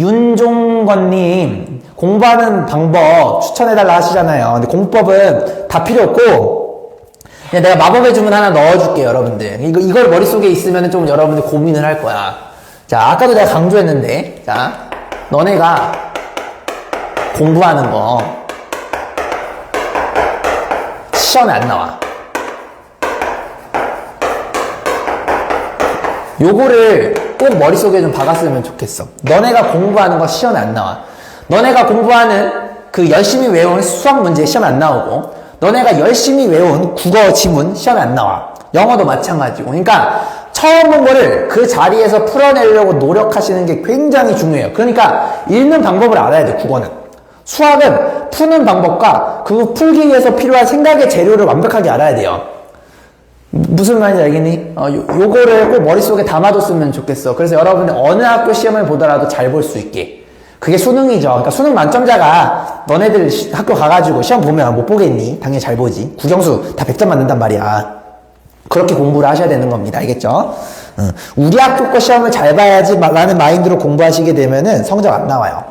윤종건님 공부하는 방법 추천해달라 하시잖아요. 근데 공법은 다 필요 없고 그냥 내가 마법의 주문 하나 넣어줄게요, 여러분들. 이거 이걸 머릿속에 있으면 좀 여러분들 고민을 할 거야. 자, 아까도 내가 강조했는데, 자, 너네가 공부하는 거 시험에 안 나와. 요거를 꼭 머릿속에 좀 박았으면 좋겠어. 너네가 공부하는 거 시험에 안 나와. 너네가 공부하는 그 열심히 외운 수학 문제 시험에 안 나오고, 너네가 열심히 외운 국어 지문 시험에 안 나와. 영어도 마찬가지고. 그러니까 처음 본 거를 그 자리에서 풀어내려고 노력하시는 게 굉장히 중요해요. 그러니까 읽는 방법을 알아야 돼, 국어는. 수학은 푸는 방법과 그 풀기 위해서 필요한 생각의 재료를 완벽하게 알아야 돼요. 무슨 말인지 알겠니? 어, 요, 요거를 꼭 머릿속에 담아뒀으면 좋겠어. 그래서 여러분들 어느 학교 시험을 보더라도 잘 볼 수 있게. 그게 수능이죠. 그러니까 수능 만점자가 너네들 시- 학교 가가지고 시험 보면 못 보겠니? 당연히 잘 보지. 국영수 다 100점 맞는단 말이야. 그렇게 공부를 하셔야 되는 겁니다. 알겠죠? 응. 우리 학교 거 시험을 잘 봐야지 라는 마인드로 공부하시게 되면은 성적 안 나와요.